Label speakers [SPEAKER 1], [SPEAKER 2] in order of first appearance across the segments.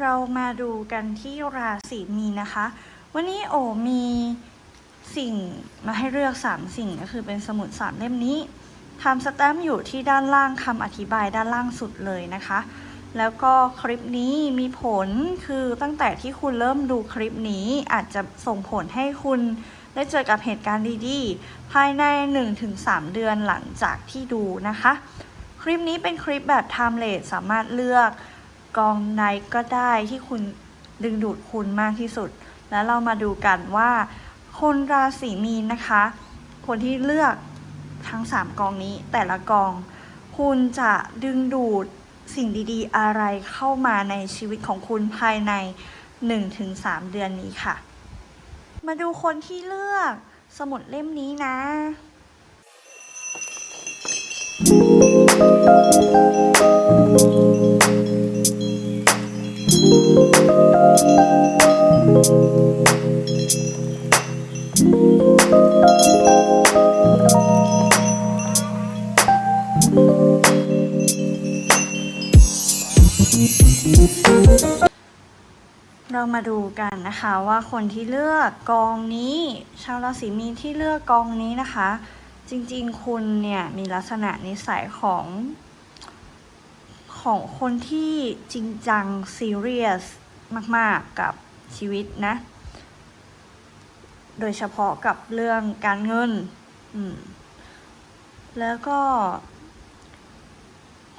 [SPEAKER 1] เรามาดูกันที่ราศีมีนนะคะ วันนี้โอมีสิ่งมาให้เลือก 3 สิ่งก็คือเป็นสมุดสามเล่มนี้ทำสแตมป์อยู่ที่ด้านล่างคำอธิบายด้านล่างสุดเลยนะคะ แล้วก็คลิปนี้มีผลคือตั้งแต่ที่คุณเริ่มดูคลิปนี้อาจจะส่งผลให้คุณได้เจอกับเหตุการณ์ดีๆ ภายใน 1-3 เดือนหลังจากที่ดูนะคะ คลิปนี้เป็นคลิปแบบ timeless สามารถเลือก กองไหนก็ได้ที่คุณดึงดูดคุณมากที่สุด แล้วเรามาดูกันว่าคนราศีมีนนะคะ คนที่เลือกทั้ง 3 กองนี้แต่ละกอง คุณจะดึงดูดสิ่งดีๆ อะไรเข้ามาในชีวิตของคุณภายใน 1-3 เดือนนี้ค่ะ มาดูคนที่เลือกสมุดเล่มนี้นะ เรามาดูกันนะคะว่าคนที่เลือกกองนี้ ชาวราศีมีนที่เลือกกองนี้นะคะ จริงๆ คุณเนี่ยมีลักษณะนิสัยของ ของคนที่จริงจังซีเรียสมาก ๆ กับ ชีวิตนะ โดยเฉพาะกับเรื่องการเงิน แล้วก็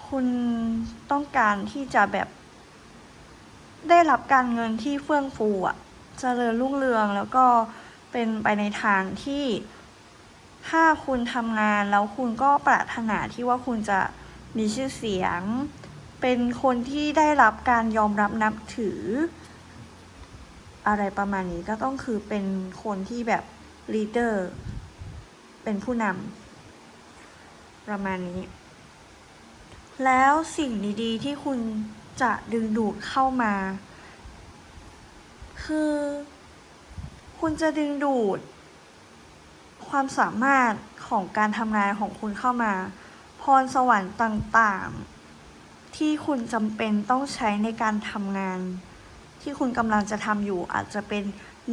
[SPEAKER 1] คุณต้องการที่จะแบบ ได้รับการเงินที่เฟื่องฟูอะเจริญรุ่งเรืองแล้วก็เป็นไปในทางที่ถ้าคุณทำงานแล้วคุณก็ปรารถนาที่ว่าคุณจะมีชื่อเสียง เป็นคนที่ได้รับการยอมรับนับถือ อะไรประมาณนี้ก็ต้องคือเป็นคนที่แบบลีดเดอร์เป็นผู้นำประมาณนี้ แล้วสิ่งดีๆที่คุณจะดึงดูดเข้ามา คือ คุณจะดึงดูด ความสามารถของการทำงานของคุณเข้ามา พรสวรรค์ต่างๆ ที่คุณจำเป็นต้องใช้ในการทำงาน ที่คุณกำลังจะทำอยู่อาจจะเป็น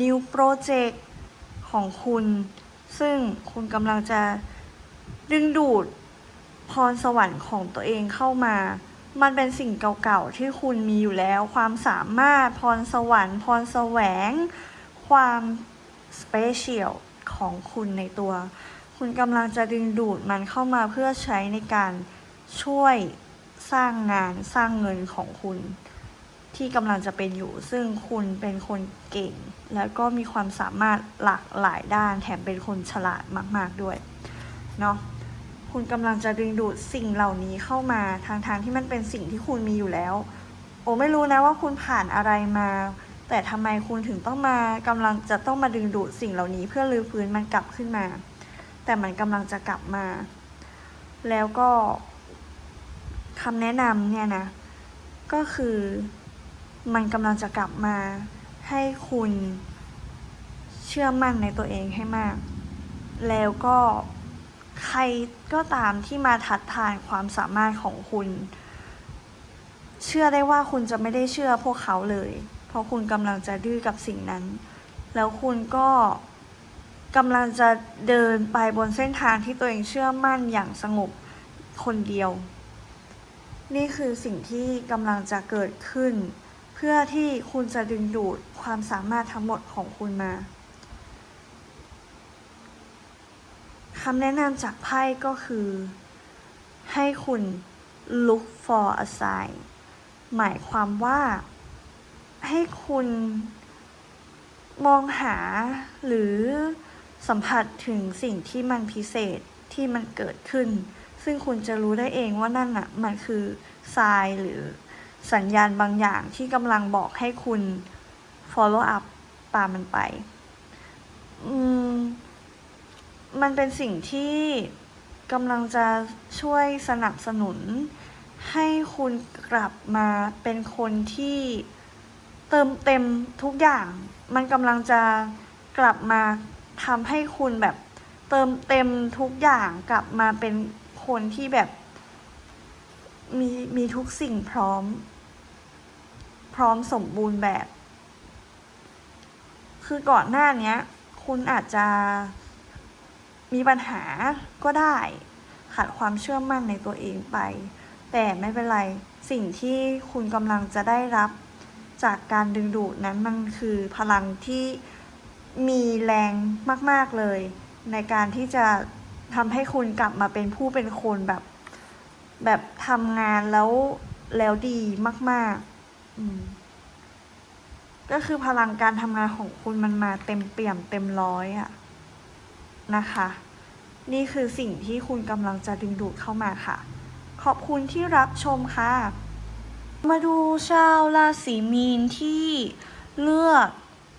[SPEAKER 1] new project ของคุณ ซึ่งคุณกำลังจะดึงดูดพรสวรรค์ของตัวเองเข้ามา มันเป็นสิ่งเก่าๆ ที่คุณมีอยู่แล้ว ความสามารถพรสวรรค์ พรแสวง ความสเปเชียลของคุณในตัว คุณกำลังจะดึงดูดมันเข้ามาเพื่อใช้ในการช่วยสร้างงานสร้างเงินของคุณ ที่กำลังจะเป็นอยู่ ซึ่งคุณเป็นคนเก่ง แล้วก็มีความสามารถหลากหลายด้านแถมเป็นคนฉลาดมาก ๆด้วยเนาะคุณกำลังจะดึงดูดสิ่งเหล่านี้เข้ามาทางทางที่มันเป็นสิ่งที่คุณมีอยู่แล้ว โอ้ไม่รู้นะว่าคุณผ่านอะไรมา แต่ทำไมคุณถึงต้องมากำลังจะต้องมาดึงดูดสิ่งเหล่านี้ เพื่อรื้อฟื้นมันกลับขึ้นมา แต่มันกำลังจะกลับมา แล้วก็คำแนะนำเนี่ยนะ ก็คือ มันกำลังจะกลับมาให้คุณเชื่อมั่นในตัวเองให้มาก แล้วก็ใครก็ตามที่มาทัดทานความสามารถของคุณ เชื่อได้ว่าคุณจะไม่ได้เชื่อพวกเขาเลย เพราะคุณกำลังจะดื้อกับสิ่งนั้น แล้วคุณก็กำลังจะเดินไปบนเส้นทางที่ตัวเองเชื่อมั่นอย่างสงบคนเดียว นี่คือสิ่งที่กำลังจะเกิดขึ้น เพื่อที่คุณจะดึงดูดความสามารถทั้งหมดของคุณมาคำแนะนำจากไพ่ก็คือ ให้คุณ look for a sign หมายความว่า ให้คุณมองหาหรือสัมผัสถึงสิ่งที่มันพิเศษที่มันเกิดขึ้น ซึ่งคุณจะรู้ได้เองว่านั่นน่ะ มันคือทรายหรือ สัญญาณบางอย่างที่กำลังบอกให้คุณ follow up ตามมันไป อืม มันเป็นสิ่งที่กำลังจะช่วยสนับสนุน ให้คุณกลับมาเป็นคนที่เติมเต็มทุกอย่าง มันกำลังจะกลับมาทำให้คุณแบบเติมเต็มทุกอย่างกลับมาเป็นคนที่แบบมีมีทุกสิ่งพร้อม พร้อมสมบูรณ์แบบ คือก่อนหน้านี้คุณอาจจะมีปัญหาก็ได้ ขาดความเชื่อมั่นในตัวเองไป แต่ไม่เป็นไร สิ่งที่คุณกำลังจะได้รับจากการดึงดูดนั้นมันคือพลังที่มีแรงมาก ๆ เลย ในการที่จะทำให้คุณกลับมาเป็นผู้เป็นคนแบบ แบบทำงานแล้วแล้วดีมาก ๆ ก็คือพลังการทำงานของคุณมันมาเต็มเปี่ยมเต็มร้อยอะนะคะ นี่คือสิ่งที่คุณกำลังจะดึงดูดเข้ามาค่ะ ขอบคุณที่รับชมค่ะ มาดูชาวราศีมีนที่เลือก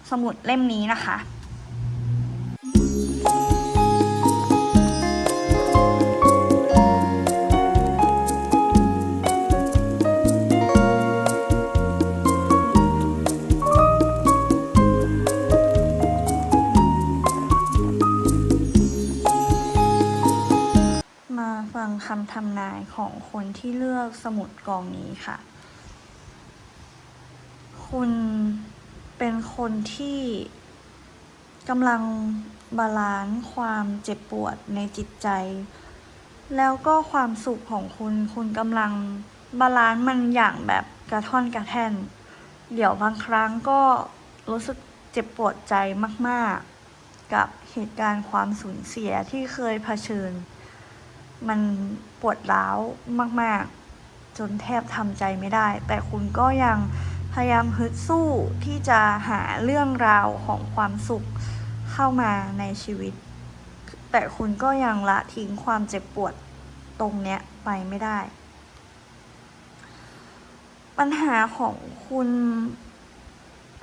[SPEAKER 1] สมุดเล่มนี้นะคะ กองนี้ค่ะ คุณเป็นคนที่กำลังบาลานซ์ความเจ็บปวดในจิตใจ แล้วก็ความสุขของคุณ คุณกำลังบาลานซ์มันอย่างแบบกระท่อนกระแท่น เดี๋ยวบางครั้งก็รู้สึกเจ็บปวดใจมาก ๆ กับเหตุการณ์ความสูญเสียที่เคยเผชิญ มันปวดร้าวมาก ๆ จนแทบทำใจไม่ได้ แต่คุณก็ยังพยายามฮึดสู้ที่จะหาเรื่องราวของความสุขเข้ามาในชีวิต แต่คุณก็ยังละทิ้งความเจ็บปวดตรงเนี้ยไปไม่ได้ ปัญหาของคุณ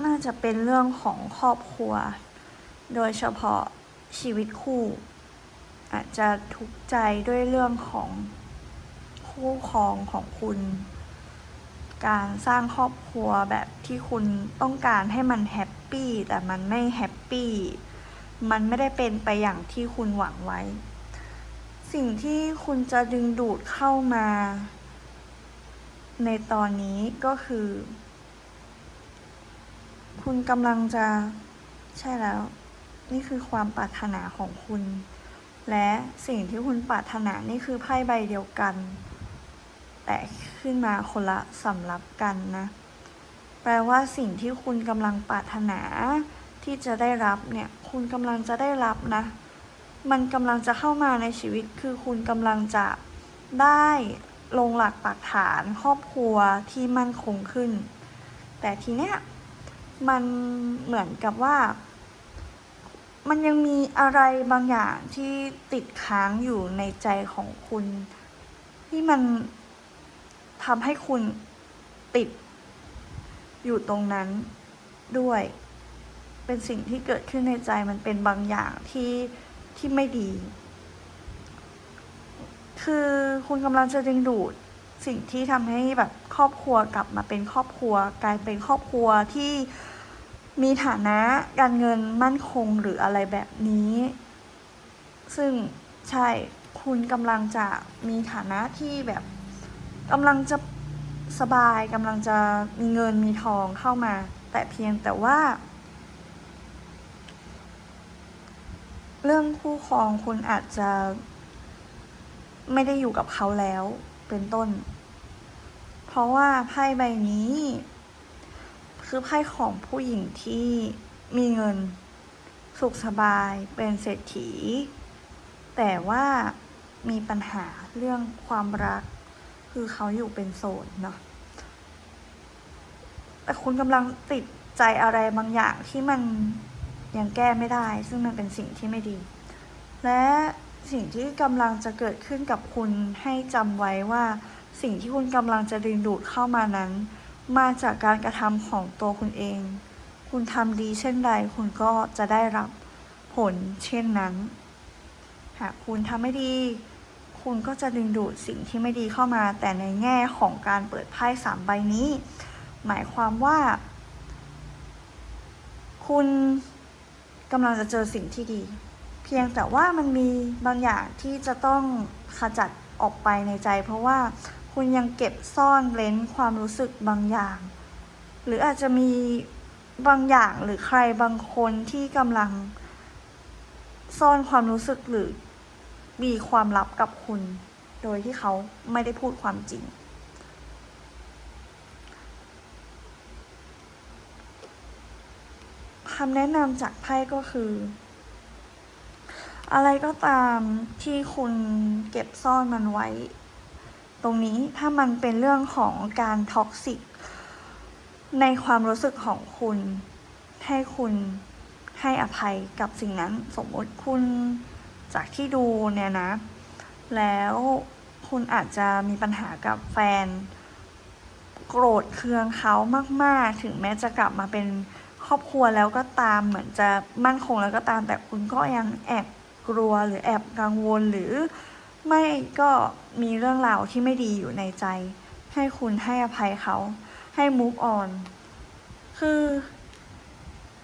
[SPEAKER 1] น่าจะเป็นเรื่องของครอบครัว โดยเฉพาะชีวิตคู่ อาจจะทุกข์ใจด้วยเรื่องของ คู่ครองของคุณ การสร้างครอบครัวแบบที่คุณต้องการให้มันแฮปปี้แต่มันไม่แฮปปี้มันไม่ได้เป็นไปอย่างที่คุณหวังไว้ สิ่งที่คุณจะดึงดูดเข้ามา ในตอนนี้ก็คือ คุณกำลังจะใช่แล้ว นี่คือความปรารถนาของคุณ และสิ่งที่คุณปรารถนานี่คือไพ่ใบเดียวกัน แต่ขึ้นมาคนละสำรับกันนะ แปลว่าสิ่งที่คุณกำลังปรารถนาที่จะได้รับเนี่ย คุณกำลังจะได้รับนะ มันกำลังจะเข้ามาในชีวิต คือคุณกำลังจะได้ลงหลักปักฐานครอบครัวที่มั่นคงขึ้น แต่ทีเนี้ยมันเหมือนกับว่า มันยังมีอะไรบางอย่างที่ติดค้างอยู่ในใจของคุณ ที่มัน ทำให้คุณติด อยู่ตรงนั้นด้วย เป็นสิ่งที่เกิดขึ้นในใจมันเป็นบางอย่างที่ที่ไม่ดี คือคุณกำลังจะดึงดูดสิ่งที่ทำให้แบบครอบครัวกลับมาเป็นครอบครัว กลายเป็นครอบครัวที่มีฐานะการเงินมั่นคงหรืออะไรแบบนี้ ซึ่งใช่คุณกำลังจะมีฐานะที่แบบ กำลังจะสบายกำลังจะมีเงินมีทองเข้ามา แต่เพียงแต่ว่า เรื่องคู่ครองคุณอาจจะ ไม่ได้อยู่กับเขาแล้ว เป็นต้น เพราะว่าไพ่ใบนี้ คือไพ่ของผู้หญิงที่มีเงิน สุขสบายเป็นเศรษฐี แต่ว่ามีปัญหาเรื่องความรัก คือเขาอยู่เป็นโสดเนาะแต่คุณกำลังติดใจอะไรบางอย่างที่มันยังแก้ไม่ได้ ซึ่งมันเป็นสิ่งที่ไม่ดี และสิ่งที่กำลังจะเกิดขึ้นกับคุณให้จำไว้ว่าสิ่งที่คุณกำลังจะดึงดูดเข้ามานั้น มาจากการกระทำของตัวคุณเอง คุณทำดีเช่นใด คุณก็จะได้รับผลเช่นนั้น หากคุณทำไม่ดี คุณก็จะดึงดูดสิ่งที่ไม่ดีเข้ามา แต่ในแง่ของการเปิดไพ่สามใบนี้ หมายความว่า คุณกำลังจะเจอสิ่งที่ดี เพียงแต่ว่ามันมีบางอย่างที่จะต้องขจัดออกไปในใจ เพราะว่าคุณยังเก็บซ่อนเร้นความรู้สึกบางอย่าง หรืออาจจะมีบางอย่างหรือใครบางคนที่กำลังซ่อนความรู้สึกหรือ มีความลับกับคุณ โดยที่เขาไม่ได้พูดความจริง คำแนะนำจากไพ่ก็คือ อะไรก็ตามที่คุณเก็บซ่อนมันไว้ ตรงนี้ถ้ามันเป็นเรื่องของการท็อกซิก ในความรู้สึกของคุณ ให้คุณให้อภัยกับสิ่งนั้นสมมติคุณ จากที่ดูเนี่ยนะ แล้วคุณอาจจะมีปัญหากับแฟน โกรธเคืองเขามาก ๆ ถึงแม้จะกลับมาเป็นครอบครัวแล้วก็ตามเหมือนจะมั่นคงแล้วก็ตาม แต่คุณก็ยังแอบกลัวหรือแอบกังวลหรือไม่ก็มีเรื่องราวที่ไม่ดีอยู่ในใจ ให้คุณให้อภัยเขาให้ move on คือ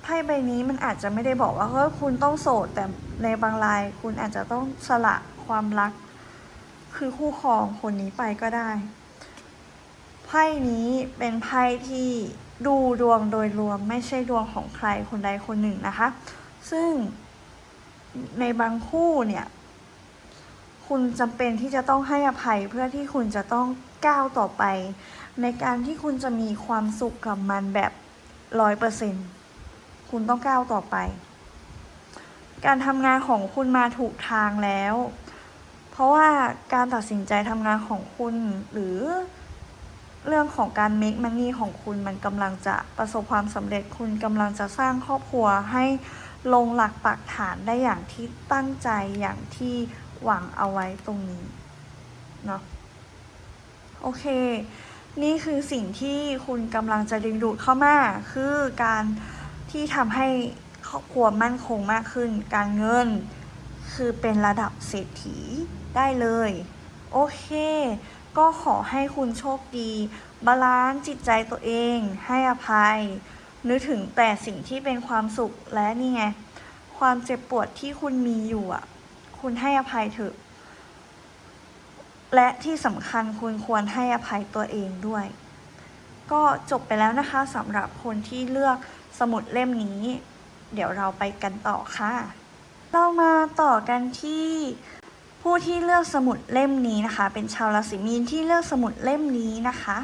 [SPEAKER 1] ไพ่ใบนี้มันอาจจะไม่ได้บอกว่าเฮ้ยคุณต้องโสด แต่ในบางรายคุณอาจจะต้องสละความรัก คือคู่ครองคนนี้ไปก็ได้ ไพ่นี้เป็นไพ่ที่ดูดวงโดยรวมไม่ใช่ดวงของใครคนใดคนหนึ่งนะคะ ซึ่งในบางคู่เนี่ย คุณจำเป็นที่จะต้องให้อภัยเพื่อที่คุณจะต้องก้าวต่อไป ในการที่คุณจะมีความสุขกับมันแบบร้อยเปอร์เซ็นต์ คุณต้องก้าวต่อไป การทำงานของคุณมาถูกทางแล้ว เพราะว่าการตัดสินใจทำงานของคุณหรือเรื่องของการ make money ของคุณมันกำลังจะประสบความสำเร็จคุณกำลังจะสร้างครอบครัวให้ลงหลักปักฐานได้อย่างที่ตั้งใจอย่างที่หวังเอาไว้ตรงนี้เนาะโอเค นี่คือสิ่งที่คุณกำลังจะดึงดูดเข้ามา คือการ ที่ทำให้ครอบครัวมั่นคงมากขึ้น การเงิน คือเป็นระดับเศรษฐีได้เลย โอเค ก็ขอให้คุณโชคดี บาลานซ์จิตใจตัวเอง ให้อภัย นึกถึงแต่สิ่งที่เป็นความสุขและนี่ไง ความเจ็บปวดที่คุณมีอยู่อะ คุณให้อภัยเถอะ และที่สำคัญคุณควรให้อภัยตัวเองด้วย ก็จบไปแล้วนะคะสำหรับคนที่เลือก สมุดเล่มนี้ เดี๋ยวเราไปกันต่อค่ะ เรามาต่อกันที่ผู้ที่เลือกสมุดเล่มนี้นะคะ เป็นชาวราศีมีนที่เลือกสมุดเล่มนี้นะคะ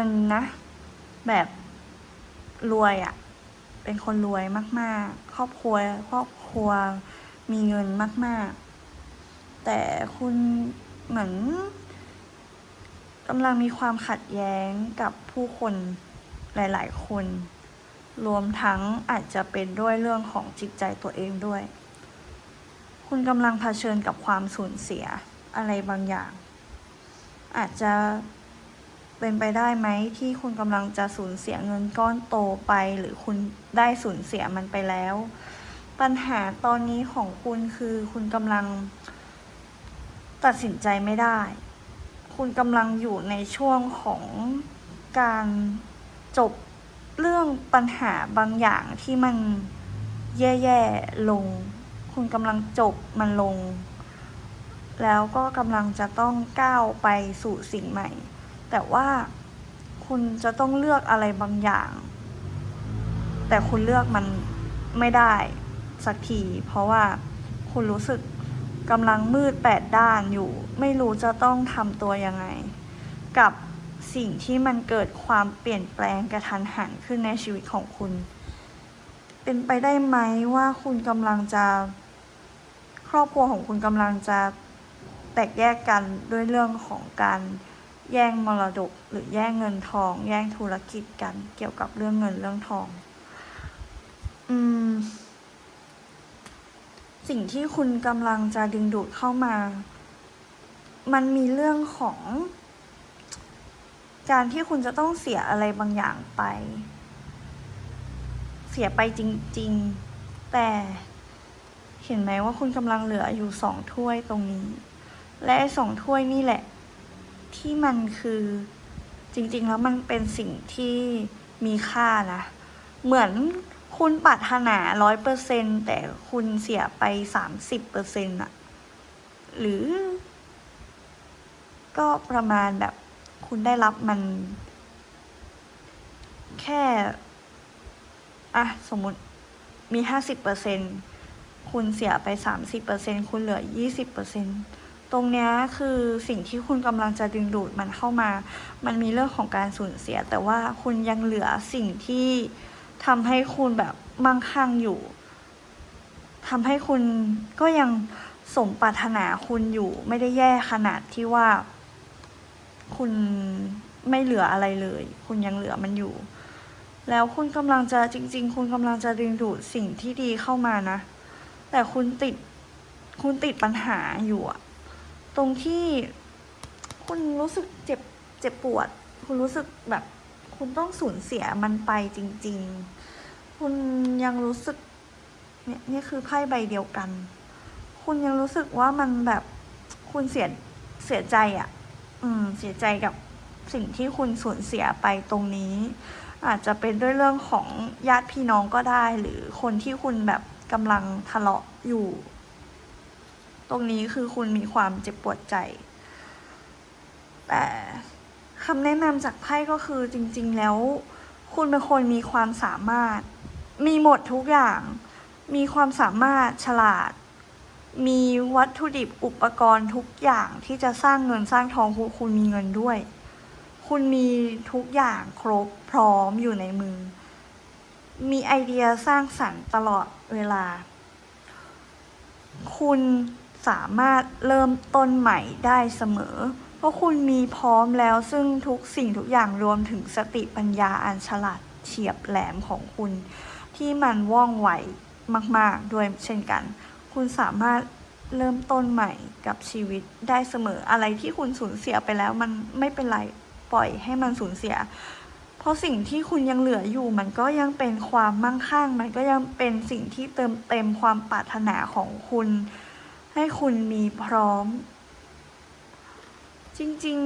[SPEAKER 1] งินนะ แบบรวยอะ่ะ เป็นคนรวยมาก ๆ ครอบครัวครอบครัวมีเงินมาก ๆ แต่คุณเหมือนกำลังมีความขัดแย้งกับผู้คนหลาย ๆ คน รวมทั้งอาจจะเป็นด้วยเรื่องของจิตใจตัวเองด้วย คุณกำลังเผชิญกับความสูญเสียอะไรบางอย่าง อาจจะ เป็นไปได้ไหมที่คุณกำลังจะสูญเสียเงินก้อนโตไป หรือคุณได้สูญเสียมันไปแล้ว ปัญหาตอนนี้ของคุณคือคุณกำลังตัดสินใจไม่ได้ คุณกำลังอยู่ในช่วงของการจบเรื่องปัญหาบางอย่างที่มันแย่ๆลง คุณกำลังจบมันลง แล้วก็กำลังจะต้องก้าวไปสู่สิ่งใหม่ แต่ว่าคุณจะต้องเลือกอะไรบางอย่าง แต่คุณเลือกมันไม่ได้สักที เพราะว่าคุณรู้สึกกำลังมืดแปดด้านอยู่ ไม่รู้จะต้องทำตัวยังไง กับสิ่งที่มันเกิดความเปลี่ยนแปลงกระทันหันขึ้นในชีวิตของคุณ เป็นไปได้ไหมว่าคุณกำลังจะครอบครัวของคุณกำลังจะแตกแยกกันด้วยเรื่องของการ แย่งมรดก หรือแย่งเงินทอง แย่งธุรกิจกันเกี่ยวกับเรื่องเงินเรื่องทอง อืม สิ่งที่คุณกำลังจะดึงดูดเข้ามา มันมีเรื่องของ การที่คุณจะต้องเสียอะไรบางอย่างไป เสียไปจริง ๆ แต่เห็นไหมว่าคุณกำลังเหลืออยู่สองถ้วยตรงนี้ และสองถ้วยนี่แหละ ที่มันคือจริง ๆ แล้วมันเป็นสิ่งที่มีค่านะ เหมือนคุณปรารถนาร้อยเปอร์เซ็นแต่คุณเสียไปสามสิบเปอร์เซ็นต์อะหรือ ก็ประมาณแบบคุณได้รับมัน แค่อะสมมติมีห้าสิบเปอร์เซ็นคุณเสียไปสามสิบเปอร์เซ็นคุณเหลือยี่สิบเปอร์เซ็นต์ ตรงเนี้ยคือสิ่งที่คุณกำลังจะดึงดูดมันเข้ามา มันมีเรื่องของการสูญเสีย แต่ว่าคุณยังเหลือสิ่งที่ทำให้คุณแบบมั่งคั่งอยู่ทำให้คุณก็ยังสมปรารถนาคุณอยู่ไม่ได้แย่ขนาดที่ว่า คุณไม่เหลืออะไรเลย คุณยังเหลือมันอยู่ แล้วคุณกำลังจะจริง ๆ คุณกำลังจะดึงดูดสิ่งที่ดีเข้ามานะ แต่คุณติด คุณติดปัญหาอยู่อะ ตรงที่คุณรู้สึกเจ็บเจ็บปวด คุณรู้สึกแบบคุณต้องสูญเสียมันไปจริง ๆ คุณยังรู้สึกเนี่ยนี่คือไพ่ใบเดียวกัน คุณยังรู้สึกว่ามันแบบคุณเสียเสียใจอะ่ะ อืม เสียใจกับสิ่งที่คุณสูญเสียไปตรงนี้ อาจจะเป็นด้วยเรื่องของญาติพี่น้องก็ได้ หรือคนที่คุณแบบกำลังทะเลาะอยู่ ตรงนี้คือคุณมีความเจ็บปวดใจ แต่คำแนะนำจากไพ่ก็คือจริง ๆ แล้ว คุณเป็นคนมีความสามารถ มีหมดทุกอย่าง มีความสามารถฉลาด มีวัตถุดิบอุปกรณ์ทุกอย่างที่จะสร้างเงินสร้างทองคุณคุณมีเงินด้วย คุณมีทุกอย่างครบพร้อมอยู่ในมือ มีไอเดียสร้างสรรค์ตลอดเวลา คุณ สามารถเริ่มต้นใหม่ได้เสมอ เพราะคุณมีพร้อมแล้วซึ่งทุกสิ่งทุกอย่างรวมถึงสติปัญญาอันฉลาดเฉียบแหลมของคุณ ที่มันว่องไวมาก ๆ ด้วยเช่นกัน คุณสามารถเริ่มต้นใหม่กับชีวิตได้เสมออะไรที่คุณสูญเสียไปแล้วมันไม่เป็นไรปล่อยให้มันสูญเสีย เพราะสิ่งที่คุณยังเหลืออยู่มันก็ยังเป็นความมั่งคั่ง มันก็ยังเป็นสิ่งที่เติมเต็มความปรารถนาของคุณ ให้คุณมีพร้อม จริง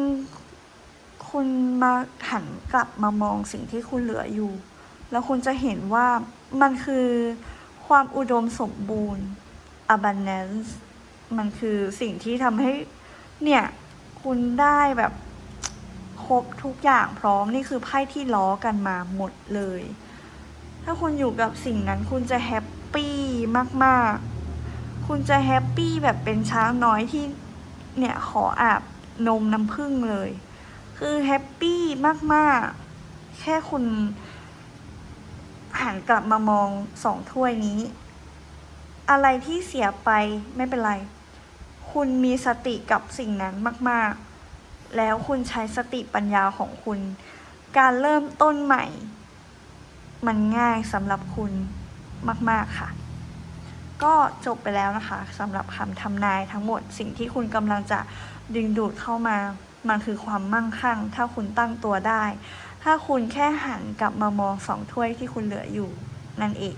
[SPEAKER 1] ๆ คุณมาหันกลับมามองสิ่งที่คุณเหลืออยู่ แล้วคุณจะเห็นว่ามันคือความอุดมสมบูรณ์ abundance มันคือสิ่งที่ทำให้เนี่ย คุณได้แบบครบทุกอย่างพร้อมนี่คือไพ่ที่ล้อกันมาหมดเลย ถ้าคุณอยู่กับสิ่งนั้นคุณจะแฮปปี้มาก ๆ คุณจะแฮปปี้แบบเป็นช้างน้อยที่เนี่ยขออาบนมน้ำผึ้งเลย คือแฮปปี้มากๆ แค่คุณหันกลับมามองสองถ้วยนี้ อะไรที่เสียไปไม่เป็นไร คุณมีสติกับสิ่งนั้นมาก ๆ แล้วคุณใช้สติปัญญาของคุณ การเริ่มต้นใหม่ มันง่ายสำหรับคุณมาก ๆ ค่ะ ก็จบไปแล้วนะคะสำหรับคำทำนายทั้งหมดสิ่งที่คุณกำลังจะดึงดูดเข้ามา มันคือความมั่งคั่ง ถ้าคุณตั้งตัวได้ ถ้าคุณแค่หันกลับมามองสองถ้วยที่คุณเหลืออยู่นั่นเอง